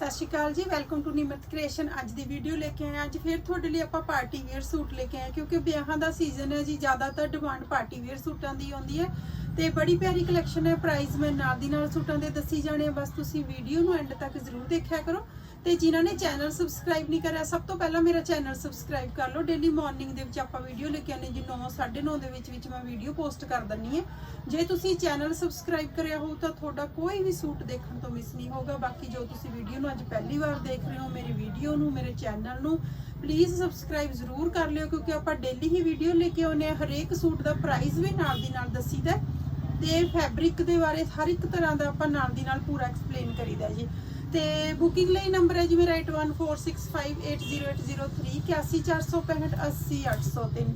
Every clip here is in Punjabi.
ਸਤਿ ਸ਼੍ਰੀ ਅਕਾਲ ਜੀ ਵੈਲਕਮ ਟੂ ਨਿਮਰਤ ਕ੍ਰੀਏਸ਼ਨ ਅੱਜ ਦੀ ਵੀਡੀਓ ਲੈ ਕੇ ਆਏ ਹਾਂ। ਅੱਜ ਫਿਰ ਤੁਹਾਡੇ ਲਈ ਆਪਾਂ ਪਾਰਟੀ ਵੇਅਰ ਸੂਟ ਲੈ ਕੇ ਆਏ ਕਿਉਂਕਿ ਵਿਆਹਾਂ ਦਾ ਸੀਜ਼ਨ ਹੈ ਜੀ, ਜ਼ਿਆਦਾਤਰ ਡਿਮਾਂਡ ਪਾਰਟੀ ਵੇਅਰ ਸੂਟਾਂ ਦੀ ਆਉਂਦੀ ਹੈ। ਤੇ ਬੜੀ ਪਿਆਰੀ ਕਲੈਕਸ਼ਨ ਹੈ ਪ੍ਰਾਈਸ ਮੈਂ ਨਾਲ ਦੀ ਨਾਲ ਸੂਟਾਂ ਦੇ ਦੱਸੀ ਜਾਣੇ ਬਸ ਤੁਸੀਂ ਵੀਡੀਓ ਨੂੰ ਐਂਡ ਤੱਕ ਜ਼ਰੂਰ ਦੇਖਿਆ ਕਰੋ। ਤੇ ਜਿਨ੍ਹਾਂ ਨੇ ਚੈਨਲ ਸਬਸਕ੍ਰਾਈਬ ਨਹੀਂ ਕਰਿਆ, ਸਭ ਤੋਂ ਪਹਿਲਾਂ ਮੇਰਾ ਚੈਨਲ ਸਬਸਕ੍ਰਾਈਬ ਕਰ ਲਓ। ਡੇਲੀ ਮਾਰਨਿੰਗ ਦੇ ਵਿੱਚ ਆਪਾਂ ਵੀਡੀਓ ਲੈ ਕੇ ਆਉਂਦੇ ਜੀ 9 9:30 ਦੇ ਵਿੱਚ ਵਿੱਚ ਮੈਂ ਵੀਡੀਓ ਪੋਸਟ ਕਰ ਦਿੰਨੀ ਹੈ। ਜੇ ਤੁਸੀਂ ਚੈਨਲ ਸਬਸਕ੍ਰਾਈਬ ਕਰਿਆ ਹੋ ਤਾਂ ਤੁਹਾਡਾ ਕੋਈ ਵੀ ਸੂਟ ਦੇਖਣ ਤੋਂ ਮਿਸ ਨਹੀਂ ਹੋਗਾ ਬਾਕੀ ਜੋ ਤੁਸੀਂ ਵੀਡੀਓ ਨੂੰ ਅੱਜ ਪਹਿਲੀ ਵਾਰ ਦੇਖ ਰਹੇ ਹੋ, ਮੇਰੀ ਵੀਡੀਓ ਨੂੰ, ਮੇਰੇ ਚੈਨਲ ਨੂੰ ਪਲੀਜ਼ ਸਬਸਕ੍ਰਾਈਬ ਜ਼ਰੂਰ ਕਰ ਲਿਓ, ਕਿਉਂਕਿ ਆਪਾਂ ਡੇਲੀ ਹੀ ਵੀਡੀਓ ਲੈ ਕੇ ਆਉਂਦੇ ਆ ਹਰੇਕ ਸੂਟ ਦਾ ਪ੍ਰਾਈਸ ਵੀ ਨਾਲ ਦੀ ਨਾਲ ਦੱਸੀਦਾ ਹੈ। ਤੇ ਫੈਬਰਿਕ ਦੇ ਬਾਰੇ ਹਰ ਇੱਕ ਤਰ੍ਹਾਂ ਦਾ ਆਪਾਂ ਨਾਲ ਦੀ ਨਾਲ ਪੂਰਾ ਐਕਸਪਲੇਨ ਕਰੀਦਾ ਜੀ। ਤੇ ਬੁਕਿੰਗ ਲਈ ਨੰਬਰ ਹੈ ਜੀ ਮੇਰਾ 8146580803 8146580803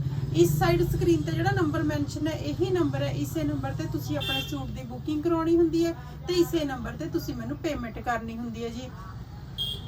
ਇਸ ਸਾਈਡ ਸਕਰੀਨ ਤੇ ਜਿਹੜਾ ਨੰਬਰ ਮੈਂਸ਼ਨ ਹੈ, ਇਹੀ ਨੰਬਰ ਹੈ। ਇਸੇ ਨੰਬਰ ਤੇ ਤੁਸੀਂ ਆਪਣੇ ਸੂਟ ਦੀ ਬੁਕਿੰਗ ਕਰਾਉਣੀ ਹੁੰਦੀ ਹੈ ਤੇ ਇਸੇ ਨੰਬਰ ਤੇ ਤੁਸੀਂ ਮੈਨੂੰ ਪੇਮੈਂਟ ਕਰਨੀ ਹੁੰਦੀ ਹੈ ਜੀ।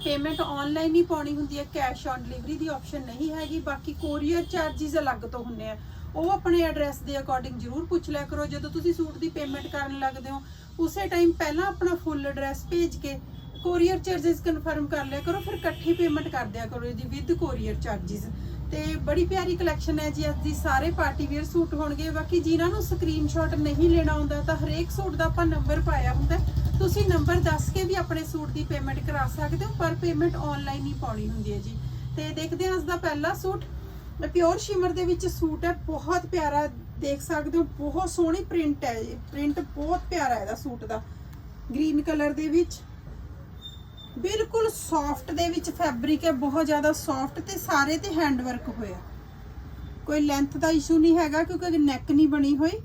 ਪੇਮੈਂਟ ਆਨਲਾਈਨ ਹੀ ਪਾਉਣੀ ਹੁੰਦੀ ਹੈ ਕੈਸ਼ ਔਨ ਡਿਲੀਵਰੀ ਦੀ ਆਪਸ਼ਨ ਨਹੀਂ ਹੈਗੀ, ਬਾਕੀ ਕੋਰੀਅਰ ਚਾਰजेस ਅਲੱਗ ਤੋਂ ਹੁੰਦੇ ਆ। ਉਹ ਆਪਣੇ ਐਡਰੈਸ ਦੇ ਅਕੋਰਡਿੰਗ ਜ਼ਰੂਰ ਪੁੱਛ ਲਿਆ ਕਰੋ। ਜਦੋਂ ਤੁਸੀਂ ਸੂਟ ਦੀ ਪੇਮੈਂਟ ਕਰਨ ਲੱਗਦੇ ਹੋ, ਉਸੇ ਟਾਈਮ ਪਹਿਲਾਂ ਆਪਣਾ ਫੁੱਲ ਐਡਰੈਸ ਭੇਜ ਕੇ ਕੋਰੀਅਰ ਚਾਰजेस ਕਨਫਰਮ ਕਰ ਲਿਆ ਕਰੋ, ਫਿਰ ਇਕੱਠੀ ਪੇਮੈਂਟ ਕਰ ਦਿਆ ਕਰੋ ਜੀ ਵਿਦ ਕੋਰੀਅਰ ਚਾਰजेस ਤੇ ਬੜੀ ਪਿਆਰੀ ਕਲੈਕਸ਼ਨ ਹੈ ਜੀ, ਅੱਜ ਦੀ ਸਾਰੇ ਪਾਰਟੀ ਵੇਅਰ ਸੂਟ ਹੋਣਗੇ। ਬਾਕੀ ਜਿਨ੍ਹਾਂ ਨੂੰ ਸਕਰੀਨਸ਼ਾਟ ਨਹੀਂ ਲੈਣਾ ਆਉਂਦਾ ਤਾਂ ਹਰੇਕ ਸੂਟ ਦਾ ਆਪਾਂ ਨੰਬਰ ਪਾਇਆ ਹੁੰਦਾ ਤੁਸੀਂ ਨੰਬਰ ਦੱਸ ਕੇ ਵੀ ਆਪਣੇ ਸੂਟ ਦੀ ਪੇਮੈਂਟ ਕਰਾ ਸਕਦੇ ਹੋ, ਪਰ ਪੇਮੈਂਟ ਆਨਲਾਈਨ ਹੀ ਪਾਉਣੀ ਹੁੰਦੀ ਹੈ ਜੀ। ਤੇ ਦੇਖਦੇ ਹਾਂ ਅੱਜ ਦਾ ਪਹਿਲਾ ਸੂਟ ਪਿਓਰ ਸ਼ਿਮਰ ਦੇ ਵਿੱਚ ਸੂਟ ਹੈ, ਬਹੁਤ ਪਿਆਰਾ ਦੇਖ ਸਕਦੇ ਹੋ, ਬਹੁਤ ਸੋਹਣੀ ਪ੍ਰਿੰਟ ਹੈ ਜੀ ਪ੍ਰਿੰਟ ਬਹੁਤ ਪਿਆਰਾ ਹੈ ਇਹਦਾ ਸੂਟ ਦਾ। ਗ੍ਰੀਨ ਕਲਰ ਦੇ ਵਿੱਚ। ਬਿਲਕੁਲ ਸੌਫਟ ਦੇ ਵਿੱਚ ਫੈਬਰਿਕ ਹੈ, ਬਹੁਤ ਜ਼ਿਆਦਾ ਸੌਫਟ ਤੇ ਸਾਰੇ ਤੇ ਹੈਂਡ ਵਰਕ ਹੋਇਆ ਕੋਈ ਲੈਂਥ ਦਾ ਇਸ਼ੂ ਨਹੀਂ ਹੈਗਾ ਕਿਉਂਕਿ ਨੈਕ ਨਹੀਂ ਬਣੀ ਹੋਈ।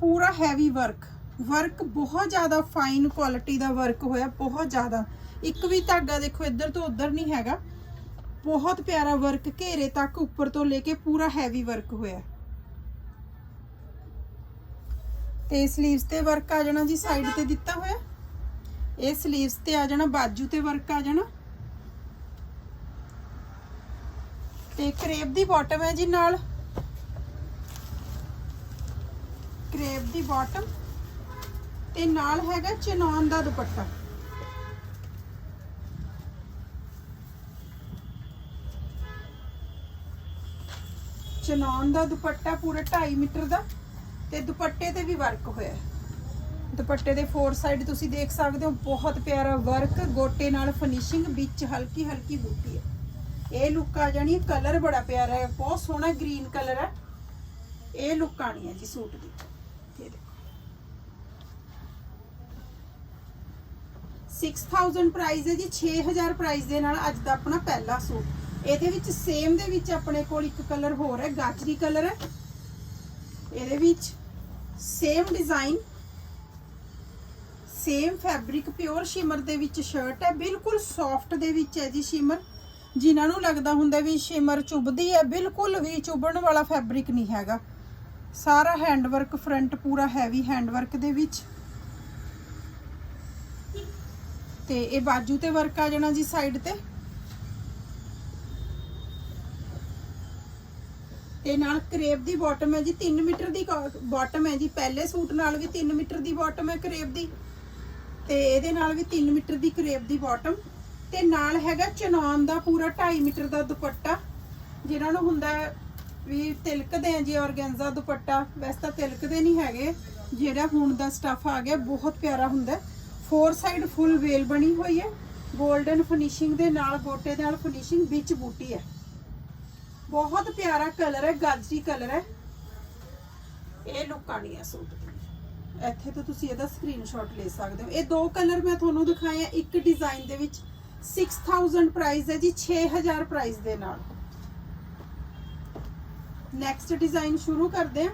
ਪੂਰਾ ਹੈਵੀ ਵਰਕ ਵਰਕ ਬਹੁਤ ਜ਼ਿਆਦਾ ਫਾਈਨ ਕੁਆਲਿਟੀ ਦਾ ਵਰਕ ਹੋਇਆ, ਬਹੁਤ ਜ਼ਿਆਦਾ। ਇੱਕ ਵੀ ਧਾਗਾ ਦੇਖੋ ਇੱਧਰ ਤੋਂ ਉੱਧਰ ਨਹੀਂ ਹੈਗਾ। ਬਹੁਤ ਪਿਆਰਾ ਵਰਕ ਘੇਰੇ ਤੱਕ ਉੱਪਰ ਤੋਂ ਲੈ ਕੇ ਪੂਰਾ ਹੈਵੀ ਵਰਕ ਹੋਇਆ। ਤੇ ਸਲੀਵਸ ਤੇ ਵਰਕ ਆ ਜਾਣਾ ਜੀ ਸਾਈਡ ਤੇ ਦਿੱਤਾ ਹੋਇਆ। ਇਹ ਸਲੀਵਸ ਤੇ ਆ ਜਾਣਾ, ਬਾਜੂ ਤੇ ਵਰਕ ਆ ਜਾਣਾ। ਤੇ ਕਰੇਪ ਦੀ ਬਾਟਮ ਹੈ ਜੀ ਨਾਲ। ਕਰੇਪ ਦੀ ਬਾਟਮ ਤੇ ਨਾਲ ਹੈਗਾ ਚਨੌਨ ਦਾ ਦੁਪੱਟਾ। ਚਨੌਨ ਦਾ ਦੁਪੱਟਾ ਪੂਰਾ 2.5 ਮੀਟਰ ਦਾ ਤੇ ਦੁਪੱਟੇ ਤੇ ਵੀ ਵਰਕ ਹੋਇਆ ਹੈ। ਦੁਪੱਟੇ ਦੇ ਫੋਰ ਸਾਈਡ ਤੁਸੀਂ ਦੇਖ ਸਕਦੇ ਹੋ, ਬਹੁਤ ਪਿਆਰਾ ਵਰਕ ਗੋਟੇ ਨਾਲ ਫਿਨਿਸ਼ਿੰਗ ਵਿੱਚ ਹਲਕੀ ਹਲਕੀ ਬੂਟੀ ਹੈ। ਇਹ ਲੁੱਕ ਆ ਜਾਣੀ ਕਲਰ ਬੜਾ ਪਿਆਰਾ ਹੈ, ਬਹੁਤ ਸੋਹਣਾ ਗ੍ਰੀਨ ਕਲਰ ਹੈ। ਇਹ ਲੁੱਕ ਆਣੀ ਹੈ ਜੀ ਸੂਟ ਦੀ। ਇਹ ਦੇਖੋ। 6000 ਪ੍ਰਾਈਸ ਹੈ ਜੀ 6000 ਪ੍ਰਾਈਸ ਦੇ ਨਾਲ ਅੱਜ ਦਾ ਆਪਣਾ ਪਹਿਲਾ ਸੂਟ। ਇਹਦੇ ਵਿੱਚ ਸੇਮ ਦੇ ਵਿੱਚ ਆਪਣੇ ਕੋਲ ਇੱਕ ਕਲਰ ਹੋਰ ਹੈ, ਗਾਜਰੀ ਕਲਰ ਹੈ। ਇਹਦੇ ਵਿੱਚ same design same fabric pure shimmer ਦੇ ਵਿੱਚ ਸ਼ਰਟ ਹੈ, ਬਿਲਕੁਲ ਸੌਫਟ ਦੇ ਵਿੱਚ ਹੈ ਜੀ ਸ਼ਿਮਰ ਜਿਨ੍ਹਾਂ ਨੂੰ ਲੱਗਦਾ ਹੁੰਦਾ ਵੀ ਸ਼ਿਮਰ ਚੁੱਭਦੀ ਹੈ, ਬਿਲਕੁਲ ਵੀ ਚੁੱਭਣ ਵਾਲਾ ਫੈਬਰਿਕ ਨਹੀਂ ਹੈਗਾ। ਸਾਰਾ ਹੈਂਡ ਵਰਕ ਫਰੰਟ ਪੂਰਾ ਹੈਵੀ ਹੈਂਡ ਵਰਕ ਦੇ ਵਿੱਚ। ਤੇ ਇਹ ਬਾਜੂ ਤੇ ਵਰਕ ਆ ਜਾਣਾ ਜੀ ਸਾਈਡ ਤੇ। ਤੇ ਨਾਲ ਕਰੇਪ ਦੀ ਬਾਟਮ ਹੈ ਜੀ 3 ਮੀਟਰ ਦੀ ਬਾਟਮ ਹੈ ਜੀ। ਪਹਿਲੇ ਸੂਟ ਨਾਲ ਵੀ 3 ਮੀਟਰ ਦੀ ਬਾਟਮ ਹੈ ਕਰੇਪ ਦੀ। ਤੇ ਇਹਦੇ ਨਾਲ ਵੀ 3 ਮੀਟਰ ਦੀ ਕਰੇਪ ਦੀ ਬਾਟਮ ਤੇ ਨਾਲ ਹੈਗਾ ਚਨੌਨ ਦਾ ਪੂਰਾ 2.5 ਮੀਟਰ ਦਾ ਦੁਪੱਟਾ, ਜਿਹਨਾਂ ਨੂੰ ਹੁੰਦਾ ਵੀ ਤਿਲਕਦੇ ਆ ਜੀ ਔਰਗੈਂਜ਼ਾ ਦੁਪੱਟਾ। ਵੈਸੇ ਤਾਂ ਤਿਲਕਦੇ ਨਹੀਂ ਹੈਗੇ, ਜਿਹੜਾ ਹੁਣ ਦਾ ਸਟੱਫ ਆ ਗਿਆ, ਬਹੁਤ ਪਿਆਰਾ ਹੁੰਦਾ ਫੋਰ ਸਾਈਡ ਫੁੱਲ ਵੇਲ ਬਣੀ ਹੋਈ ਹੈ। 골ਡਨ ਫਿਨਿਸ਼ਿੰਗ ਦੇ ਨਾਲ, ਗੋਟੇ ਦੇ ਨਾਲ ਫਿਨਿਸ਼ਿੰਗ ਵਿੱਚ ਬੂਟੀ ਹੈ। ਬਹੁਤ ਪਿਆਰਾ ਕਲਰ ਹੈ, ਗਾਜਰੀ ਕਲਰ ਹੈ। ਇਹ ਲੁੱਕ ਆਣੀ ਹੈ ਸੂਟ ਦੀ। ਇੱਥੇ ਤੋਂ ਤੁਸੀਂ ਇਹਦਾ ਸਕਰੀਨਸ਼ਾਟ ਲੈ ਸਕਦੇ ਹੋ। ਇਹ ਦੋ ਕਲਰ ਮੈਂ ਤੁਹਾਨੂੰ ਦਿਖਾਏ ਆ, ਇੱਕ ਡਿਜ਼ਾਈਨ ਦੇ ਵਿੱਚ 6000 ਪ੍ਰਾਈਸ ਹੈ ਜੀ 6000 ਪ੍ਰਾਈਸ ਦੇ ਨਾਲ। ਨੈਕਸਟ ਡਿਜ਼ਾਈਨ ਸ਼ੁਰੂ ਕਰਦੇ ਹਾਂ।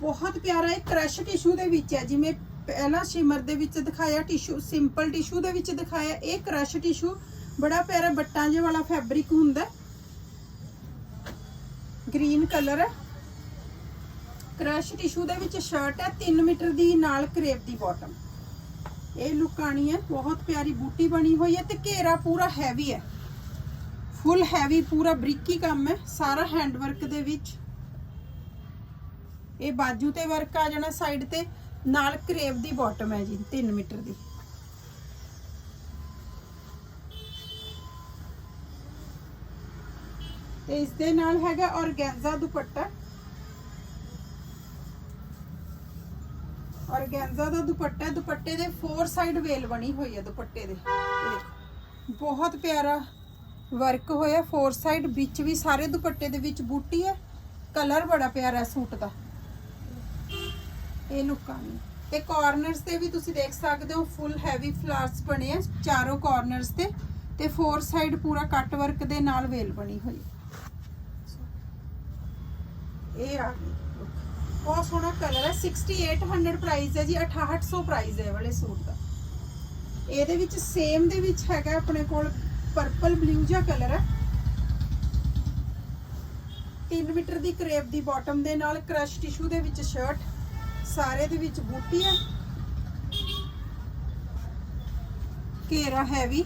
ਬਹੁਤ ਪਿਆਰਾ ਇਹ ਕ੍ਰਸ਼ ਟਿਸ਼ੂ ਦੇ ਵਿੱਚ ਹੈ, ਜਿਵੇਂ ਪਹਿਲਾਂ ਸ਼ਿਮਰ ਦੇ ਵਿੱਚ ਦਿਖਾਇਆ ਟਿਸ਼ੂ ਸਿੰਪਲ ਟਿਸ਼ੂ ਦੇ ਵਿੱਚ ਦਿਖਾਇਆ, ਇਹ ਕ੍ਰਸ਼ ਟਿਸ਼ੂ ਬੜਾ ਪਿਆਰਾ ਬੱਟਾਂ ਜਿਹੇ ਵਾਲਾ ਫੈਬਰਿਕ ਹੁੰਦਾ। ਗ੍ਰੀਨ ਕਲਰ ਹੈ। ਕ੍ਰਸ਼ ਟਿਸ਼ੂ ਦੇ ਵਿੱਚ ਸ਼ਰਟ ਹੈ 3 ਮੀਟਰ ਦੀ ਨਾਲ ਕਰੇਪ ਦੀ ਬਾਟਮ ਇਹ ਲੁੱਕ ਆਣੀ ਹੈ, ਬਹੁਤ ਪਿਆਰੀ ਬੂਟੀ ਬਣੀ ਹੋਈ ਹੈ ਤੇ ਘੇਰਾ ਪੂਰਾ ਹੈਵੀ ਹੈ। ਫੁੱਲ ਹੈਵੀ ਪੂਰਾ ਬਰੀਕੀ ਕੰਮ ਹੈ, ਸਾਰਾ ਹੈਂਡ ਦੇ ਵਿੱਚ। ਇਹ ਬਾਜੂ ਤੇ ਵਰਕ ਆ ਜਾਣਾ ਸਾਈਡ ਤੇ, ਨਾਲ ਕਰੇਵ ਦੀ ਬਾਟਮ ਹੈ ਜੀ 3 ਮੀਟਰ ਦੀ। ਤੇ ਇਸ ਦੇ ਨਾਲ ਹੈਗਾ ਔਰਗੈਂਜ਼ਾ ਦੁਪੱਟਾ। ਔਰਗੈਂਜ਼ਾ ਦਾ ਦੁਪੱਟਾ, ਦੁਪੱਟੇ ਦੇ ਫੋਰ ਸਾਈਡ ਵੇਲ ਬਣੀ ਹੋਈ ਹੈ ਦੁਪੱਟੇ ਦੇ। ਬਹੁਤ ਪਿਆਰਾ ਵਰਕ ਹੋਇਆ। ਫੋਰ ਸਾਈਡ ਵਿੱਚ ਵੀ ਸਾਰੇ ਦੁਪੱਟੇ ਦੇ ਵਿੱਚ ਬੂਟੀ ਹੈ ਕਲਰ ਬੜਾ ਪਿਆਰਾ ਸੂਟ ਦਾ। ਇਹ ਲੁੱਕਾਂ ਨੇ ਤੇ ਕਾਰਨਰਸ ਤੇ ਵੀ ਤੁਸੀਂ ਦੇਖ ਸਕਦੇ ਹੋ ਫੁੱਲ ਹੈਵੀ ਫਲਾਰਸ ਬਣੇ ਆ ਚਾਰੋਂ ਕਾਰਨਰਸ ਤੇ। ਤੇ ਫੋਰ ਸਾਈਡ ਪੂਰਾ ਕੱਟ ਵਰਕ ਦੇ ਨਾਲ ਵੇਲ ਬਣੀ ਹੋਈ ਇਹ ਆ ਗਈ। ਬਹੁਤ ਸੋਹਣਾ ਕਲਰ ਹੈ। 6800 ਪ੍ਰਾਈਸ ਹੈ ਜੀ 6800 ਪ੍ਰਾਈਸ ਹੈ ਵਾਲੇ ਸੂਟ ਦਾ। ਇਹਦੇ ਵਿੱਚ ਸੇਮ ਦੇ ਵਿੱਚ ਹੈਗਾ ਆਪਣੇ ਕੋਲ ਪਰਪਲ ਬਲੂ ਜਿਹਾ ਕਲਰ ਹੈ। 3 ਮੀਟਰ ਦੀ ਕਰੇਪ ਦੀ ਬਾਟਮ ਦੇ ਨਾਲ ਕ੍ਰਸ਼ ਟਿਸ਼ੂ ਦੇ ਵਿੱਚ ਸ਼ਰਟ ਸਾਰੇ ਦੇ ਵਿੱਚ ਬੂਟੀ ਹੈ। ਘੇਰਾ ਹੈਵੀ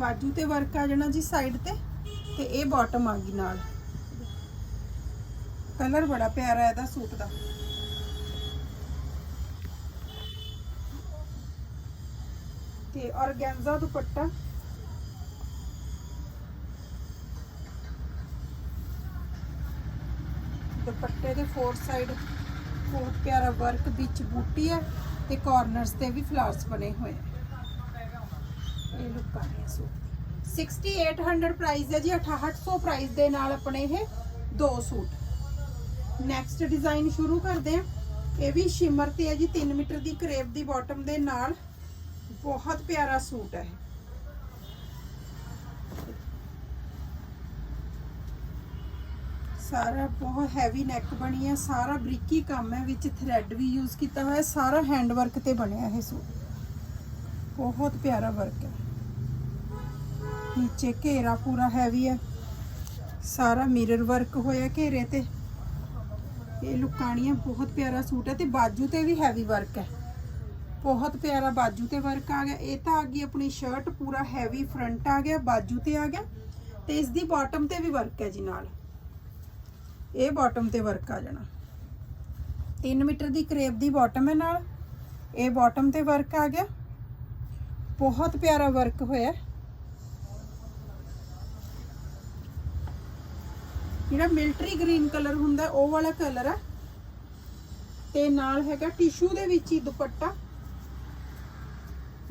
ਬਾਜੂ ਤੇ ਵਰਕ ਆ ਜਾਣਾ ਜੀ ਸਾਈਡ ਤੇ ਤੇ ਇਹ ਬਾਟਮ ਆ ਗਈ ਨਾਲ। ਕਲਰ ਬੜਾ ਪਿਆਰਾ ਹੈ ਇਹਦਾ ਸੂਟ ਦਾ। ਤੇ ਔਰਗੈਂਜ਼ਾ ਦੁਪੱਟਾ। ਦੁਪੱਟੇ ਦੇ ਫੋਰ ਸਾਈਡ ਬਹੁਤ ਪਿਆਰਾ ਵਰਕ ਵਿੱਚ ਬੂਟੀ ਹੈ ਤੇ ਕਾਰਨਰਸ ਤੇ ਵੀ ਫਲਾਵਰਸ ਬਣੇ ਹੋਏ ਇਹ ਲੁੱਕ ਆ ਰਹੀ ਹੈ ਸੂਟ 6800 ਪ੍ਰਾਈਸ ਹੈ ਜੀ 6800 ਪ੍ਰਾਈਸ ਦੇ ਨਾਲ ਆਪਣੇ ਇਹ ਦੋ ਸੂਟ। ਨੈਕਸਟ ਡਿਜ਼ਾਈਨ ਸ਼ੁਰੂ ਕਰਦੇ ਹਾਂ। ਇਹ ਵੀ ਸ਼ਿਮਰ ਤੇ ਹੈ ਜੀ 3 ਮੀਟਰ ਦੀ ਕਰੇਪ ਦੀ ਬਾਟਮ ਦੇ ਨਾਲ। ਬਹੁਤ ਪਿਆਰਾ ਸੂਟ ਹੈ ਸਾਰਾ ਬਹੁਤ ਹੈਵੀ ਨੈਕ ਬਣੀ ਹੈ, ਸਾਰਾ ਬਰੀਕੀ ਕੰਮ ਹੈ, ਵਿੱਚ ਥ੍ਰੈਡ ਵੀ ਯੂਜ਼ ਕੀਤਾ ਹੋਇਆ, ਸਾਰਾ ਹੈਂਡ ਵਰਕ ਤੇ ਬਣਿਆ ਇਹ ਸੂਟ। ਬਹੁਤ ਪਿਆਰਾ ਵਰਕ ਹੈ। ਨੀਚੇ ਘੇਰਾ ਪੂਰਾ ਹੈਵੀ ਹੈ। ਸਾਰਾ ਮਿਰਰ ਵਰਕ ਹੋਇਆ ਘੇਰੇ ਤੇ। ਇਹ ਲੁਕਾਣੀਆਂ ਬਹੁਤ ਪਿਆਰਾ ਸੂਟ ਹੈ ਤੇ ਬਾਜੂ ਤੇ ਵੀ ਹੈਵੀ ਵਰਕ ਹੈ। ਬਹੁਤ ਪਿਆਰਾ ਬਾਜੂ ਤੇ ਵਰਕ ਆ ਗਿਆ। ਇਹ ਤਾਂ ਆ ਗਈ ਆਪਣੀ ਸ਼ਰਟ ਪੂਰਾ ਹੈਵੀ ਫਰੰਟ ਆ ਗਿਆ, ਬਾਜੂ ਤੇ ਆ ਗਿਆ ਤੇ ਇਸ ਦੀ ਬਾਟਮ ਤੇ ਵੀ ਵਰਕ ਹੈ ਜੀ ਨਾਲ। ਇਹ ਬਾਟਮ ਤੇ ਵਰਕ ਆ ਜਾਣਾ। 3 ਮੀਟਰ ਦੀ ਕਰੇਪ ਦੀ ਬਾਟਮ ਹੈ ਨਾਲ। ਇਹ ਬਾਟਮ ਤੇ ਵਰਕ ਆ ਗਿਆ। ਬਹੁਤ ਪਿਆਰਾ ਵਰਕ ਹੋਇਆ। ਜਿਹੜਾ ਮਿਲਟਰੀ ਗ੍ਰੀਨ ਕਲਰ ਹੁੰਦਾ, ਉਹ ਵਾਲਾ ਕਲਰ ਹੈ ਤੇ ਨਾਲ ਹੈਗਾ ਟਿਸ਼ੂ ਦੇ ਵਿੱਚ ਹੀ ਦੁਪੱਟਾ।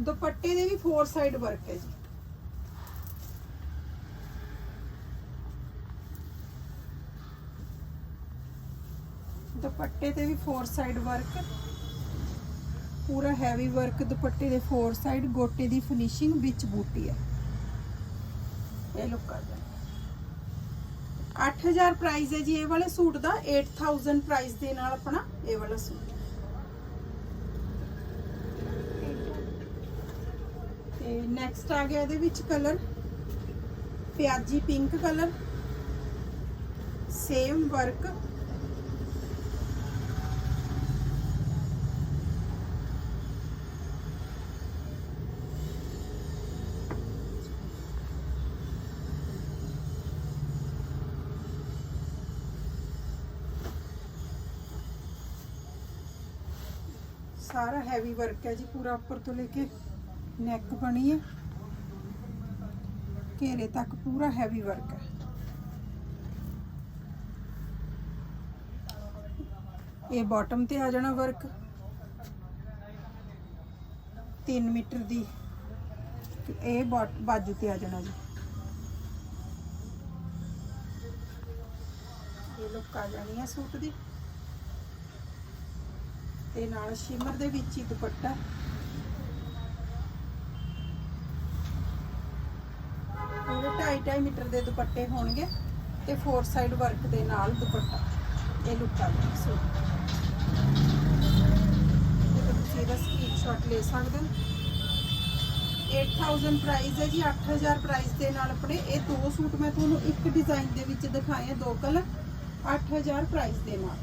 ਦੁਪੱਟੇ ਦੇ ਵੀ ਫੋਰ ਸਾਈਡ ਵਰਕ ਹੈ ਜੀ। ਦੁਪੱਟੇ ਤੇ ਵੀ ਫੋਰ ਸਾਈਡ ਵਰਕ ਪੂਰਾ ਹੈਵੀ ਵਰਕ ਦੁਪੱਟੇ ਦੇ ਫੋਰ ਸਾਈਡ ਗੋਟੇ ਦੀ ਫਿਨਿਸ਼ਿੰਗ ਵਿੱਚ ਬੂਟੀ ਹੈ। ਇਹ ਲੁੱਕ ਆ 8000 ਪ੍ਰਾਈਸ ਹੈ ਜੀ, ਇਹ ਵਾਲੇ ਸੂਟ ਦਾ 8000 ਪ੍ਰਾਈਸ ਦੇ ਨਾਲ ਆਪਣਾ ਇਹ ਵਾਲਾ ਸੂਟ। ਤੇ ਨੈਕਸਟ ਆ ਗਿਆ ਇਹਦੇ ਵਿੱਚ ਕਲਰ ਪਿਆਜੀ ਪਿੰਕ ਕਲਰ ਸੇਮ ਵਰਕ ਸਾਰਾ ਹੈਵੀ ਵਰਕ ਹੈ ਜੀ, ਪੂਰਾ ਉੱਪਰ ਤੋਂ ਲੈ ਕੇ ਨੈਕ ਬਣੀ ਹੈ। ਘੇਰੇ ਤੱਕ ਪੂਰਾ ਹੈਵੀ ਵਰਕ ਹੈ। ਇਹ ਬਾਟਮ ਤੇ ਆ ਜਾਣਾ ਵਰਕ 3 ਮੀਟਰ ਦੀ ਇਹ ਬਾਟ- ਬਾਜੂ ਤੇ ਆ ਜਾਣਾ ਜੀ। ਇਹ ਲੁੱਕ ਆ ਜਾਣੀ ਹੈ ਸੂਟ ਦੀ। ਤੇ ਨਾਲ ਸ਼ਿਮਰ ਦੇ ਵਿੱਚ ਹੀ ਦੁਪੱਟਾ। ਪੂਰੇ 2.5 ਮੀਟਰ ਦੇ ਦੁਪੱਟੇ ਹੋਣਗੇ ਤੇ ਫੋਰ ਸਾਈਡ ਵਰਕ ਦੇ ਨਾਲ ਦੁਪੱਟਾ। ਇਹ ਲੁੱਕ ਆ ਗਿਆ ਸੂਟ ਤੇ ਤੁਸੀਂ ਇਹਦਾ ਸਕਰੀਨਸ਼ਾਟ ਲੈ ਸਕਦੇ ਹੋ। 8000 ਪ੍ਰਾਈਸ ਹੈ ਜੀ 8000 ਪ੍ਰਾਈਸ ਦੇ ਨਾਲ ਆਪਣੇ। ਇਹ ਦੋ ਸੂਟ ਮੈਂ ਤੁਹਾਨੂੰ ਇੱਕ ਡਿਜ਼ਾਈਨ ਦੇ ਵਿੱਚ ਦਿਖਾਏ ਆ, ਦੋ ਕਲਰ 8000 ਪ੍ਰਾਈਸ ਦੇ ਨਾਲ।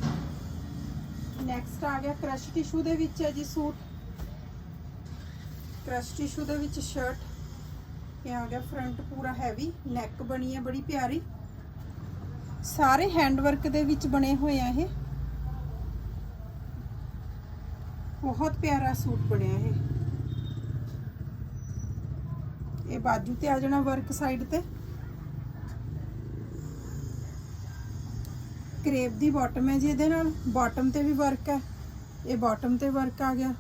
ਨੈਕਸਟ ਆ ਗਿਆ ਕ੍ਰਸ਼ ਟਿਸ਼ੂ ਦੇ ਵਿੱਚ ਹੈ ਜੀ ਸੂਟ। ਕ੍ਰਸ਼ ਟਿਸ਼ੂ ਦੇ ਵਿੱਚ ਸ਼ਰਟ ਇਹ ਆ ਗਿਆ ਫਰੰਟ ਪੂਰਾ ਹੈਵੀ ਨੈਕ ਬਣੀ ਹੈ ਬੜੀ ਪਿਆਰੀ। ਸਾਰੇ ਹੈਂਡ ਵਰਕ ਦੇ ਵਿੱਚ ਬਣੇ ਹੋਏ ਆ ਇਹ। ਬਹੁਤ ਪਿਆਰਾ ਸੂਟ ਬਣਿਆ ਇਹ। ਇਹ ਬਾਜੂ ਤੇ ਆ ਜਾਣਾ ਵਰਕ ਸਾਈਡ ਤੇ। ਕਰੇਪ ਦੀ ਬਾਟਮ ਹੈ ਜੀ ਇਹਦੇ ਨਾਲ। ਬਾਟਮ ਤੇ ਵੀ ਵਰਕ ਹੈ। ਇਹ ਬਾਟਮ ਤੇ ਵਰਕ ਆ ਗਿਆ।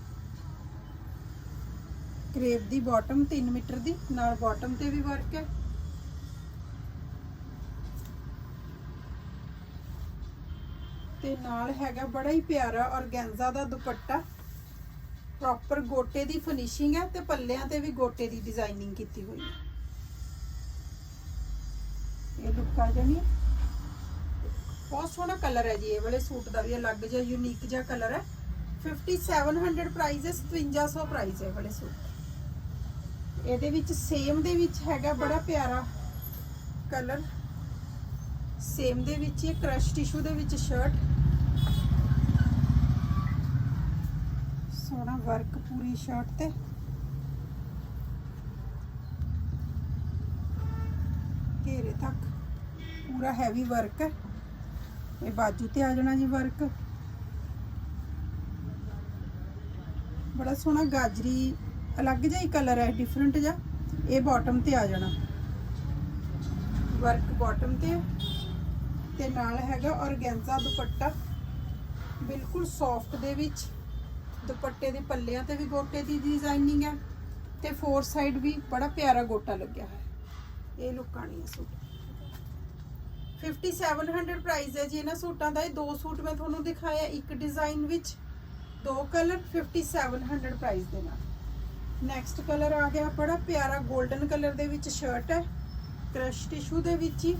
ਕਰੇਪ ਦੀ ਬਾਟਮ 3 ਮੀਟਰ ਦੀ, ਨਾਲ ਬਾਟਮ ਤੇ ਵੀ ਵਰਕ ਹੈ। ਤੇ ਨਾਲ ਹੈਗਾ ਬੜਾ ਹੀ ਪਿਆਰਾ ਔਰਗੈਂਜ਼ਾ ਦਾ ਦੁਪੱਟਾ। ਪ੍ਰੋਪਰ ਗੋਟੇ ਦੀ ਫਿਨਿਸ਼ਿੰਗ ਹੈ ਤੇ ਪੱਲਿਆਂ ਤੇ ਵੀ ਗੋਟੇ ਦੀ ਡਿਜ਼ਾਈਨਿੰਗ ਕੀਤੀ ਹੋਈ ਹੈ। ਇਹ ਲੁੱਕ ਆ ਜਾਣੀ ਹੈ। ਬਹੁਤ ਸੋਹਣਾ ਕਲਰ ਹੈ ਜੀ, ਇਹ ਵਾਲੇ ਸੂਟ ਦਾ ਵੀ ਅਲੱਗ ਜਿਹਾ ਯੂਨੀਕ ਜਿਹਾ ਕਲਰ ਹੈ। 5700 ਪ੍ਰਾਈਸ ਹੈ 5700 ਪ੍ਰਾਈਸ ਹੈ ਵਾਲੇ ਸੂਟ। ਇਹਦੇ ਵਿੱਚ ਸੇਮ ਦੇ ਵਿੱਚ ਹੈਗਾ ਬੜਾ ਪਿਆਰਾ ਕਲਰ। ਸੇਮ ਦੇ ਵਿੱਚ ਇਹ ਕ੍ਰਸ਼ ਟਿਸ਼ੂ ਦੇ ਵਿੱਚ ਸ਼ਰਟ ਸੋਹਣਾ ਵਰਕ ਪੂਰੀ ਸ਼ਰਟ ਤੇ। ਘੇਰੇ ਤੱਕ ਪੂਰਾ ਹੈਵੀ ਵਰਕ ਹੈ। ਇਹ ਬਾਜੂ ਤੇ ਆ ਜਾਣਾ ਜੀ ਵਰਕ। ਬੜਾ ਸੋਹਣਾ ਗਾਜਰੀ, ਅਲੱਗ ਜਿਹਾ ਹੀ ਕਲਰ ਹੈ ਡਿਫਰੈਂਟ ਜਿਹਾ। ਇਹ ਬਾਟਮ ਤੇ ਆ ਜਾਣਾ। ਵਰਕ ਬਾਟਮ ਤੇ। ਤੇ ਨਾਲ ਹੈਗਾ ਔਰਗੈਂਜ਼ਾ ਦੁਪੱਟਾ। ਬਿਲਕੁਲ ਸੌਫਟ ਦੇ ਵਿੱਚ। ਦੁਪੱਟੇ ਦੇ ਪੱਲਿਆਂ ਤੇ ਵੀ ਗੋਟੇ ਦੀ ਡਿਜ਼ਾਈਨਿੰਗ ਹੈ। ਤੇ ਫੋਰ ਸਾਈਡ ਵੀ ਬੜਾ ਪਿਆਰਾ ਗੋਟਾ ਲੱਗਿਆ ਹੈ। ਇਹ ਲੁੱਕ ਆਣੀ ਹੈ ਸੂਟ। 5700 ਪ੍ਰਾਈਸ ਹੈ ਜੀ। ਇਹਨਾਂ ਸੂਟਾਂ ਦਾ ਇਹ ਦੋ ਸੂਟ ਮੈਂ ਤੁਹਾਨੂੰ ਦਿਖਾਇਆ, ਇੱਕ ਡਿਜ਼ਾਈਨ ਵਿੱਚ ਦੋ ਕਲਰ 5700 ਪ੍ਰਾਈਸ ਦੇ ਨਾਲ। ਨੈਕਸਟ ਕਲਰ ਆ ਗਿਆ ਬੜਾ ਪਿਆਰਾ 골ਡਨ ਕਲਰ ਦੇ ਵਿੱਚ ਸ਼ਰਟ ਹੈ ਕ੍ਰਸ਼ ਟਿਸ਼ੂ ਦੇ ਵਿੱਚ ਹੀ।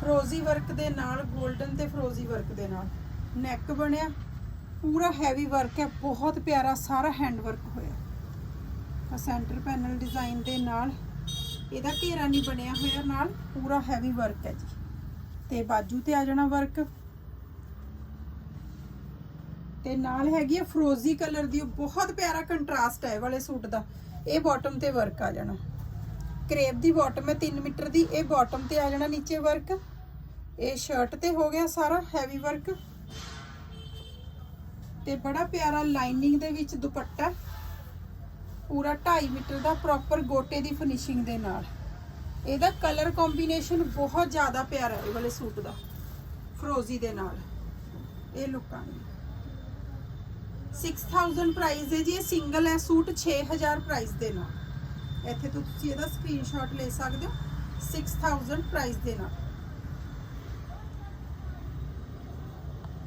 ਫਰੋਜ਼ੀ ਵਰਕ ਦੇ ਨਾਲ 골ਡਨ ਤੇ ਫਰੋਜ਼ੀ ਵਰਕ ਦੇ ਨਾਲ। ਨੈਕ ਬਣਿਆ, ਪੂਰਾ ਹੈਵੀ ਵਰਕ ਹੈ, ਬਹੁਤ ਪਿਆਰਾ ਸਾਰਾ ਹੈਂਡ ਵਰਕ ਹੋਇਆ। ਆ ਸੈਂਟਰ ਪੈਨਲ ਡਿਜ਼ਾਈਨ ਦੇ ਨਾਲ, ਇਹਦਾ ਘੇਰਾ ਨਹੀਂ ਬਣਿਆ ਹੋਇਆ ਨਾਲ, ਪੂਰਾ ਹੈਵੀ ਵਰਕ ਹੈ ਜੀ। ਤੇ ਬਾਜੂ ਤੇ ਆ ਜਾਣਾ ਵਰਕ। ਤੇ ਨਾਲ ਹੈਗੀ ਹੈ ਫਰੋਜ਼ੀ ਕਲਰ ਦੀ, ਉਹ ਬਹੁਤ ਪਿਆਰਾ ਕੰਟਰਾਸਟ ਹੈ ਇਹ ਵਾਲੇ ਸੂਟ ਦਾ। ਇਹ ਬਾਟਮ ਤੇ ਵਰਕ ਆ ਜਾਣਾ। ਕਰੇਪ ਦੀ ਬਾਟਮ ਹੈ 3 ਮੀਟਰ ਦੀ, ਇਹ ਬਾਟਮ ਤੇ ਆ ਜਾਣਾ ਨੀਚੇ ਵਰਕ ਇਹ ਸ਼ਰਟ ਤੇ ਹੋ ਗਿਆ ਸਾਰਾ ਹੈਵੀ ਵਰਕ ਤੇ ਬੜਾ ਪਿਆਰਾ ਲਾਈਨਿੰਗ ਦੇ ਵਿੱਚ ਦੁਪੱਟਾ। ਪੂਰਾ 2.5 ਮੀਟਰ ਦਾ ਪ੍ਰੋਪਰ ਗੋਟੇ ਦੀ ਫਿਨਿਸ਼ਿੰਗ ਦੇ ਨਾਲ। ਇਹਦਾ ਕਲਰ ਕੰਬੀਨੇਸ਼ਨ ਬਹੁਤ ਜ਼ਿਆਦਾ ਪਿਆਰਾ ਹੈ ਇਹ ਵਾਲੇ ਸੂਟ ਦਾ। ਫਰੋਜ਼ੀ ਦੇ ਨਾਲ। ਇਹ ਲੁੱਕਾਂ ਨੇ 6000 ਪ੍ਰਾਈਸ ਹੈ ਜੀ ਇਹ ਸਿੰਗਲ ਹੈ ਸੂਟ 6000 ਪ੍ਰਾਈਸ ਦੇ ਨਾਲ। ਇੱਥੇ ਤੋਂ ਤੁਸੀਂ ਇਹਦਾ ਸਕਰੀਨਸ਼ਾਟ ਲੈ ਸਕਦੇ ਹੋ 6000 ਪ੍ਰਾਈਸ ਦੇ ਨਾਲ।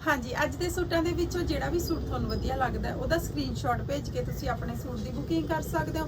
ਹਾਂਜੀ ਅੱਜ ਦੇ ਸੂਟਾਂ ਦੇ ਵਿੱਚੋਂ ਜਿਹੜਾ ਵੀ ਸੂਟ ਤੁਹਾਨੂੰ ਵਧੀਆ ਲੱਗਦਾ ਹੈ, ਉਹਦਾ ਸਕਰੀਨਸ਼ਾਟ ਭੇਜ ਕੇ ਤੁਸੀਂ ਆਪਣੇ ਸੂਟ ਦੀ ਬੁਕਿੰਗ ਕਰ ਸਕਦੇ ਹੋ।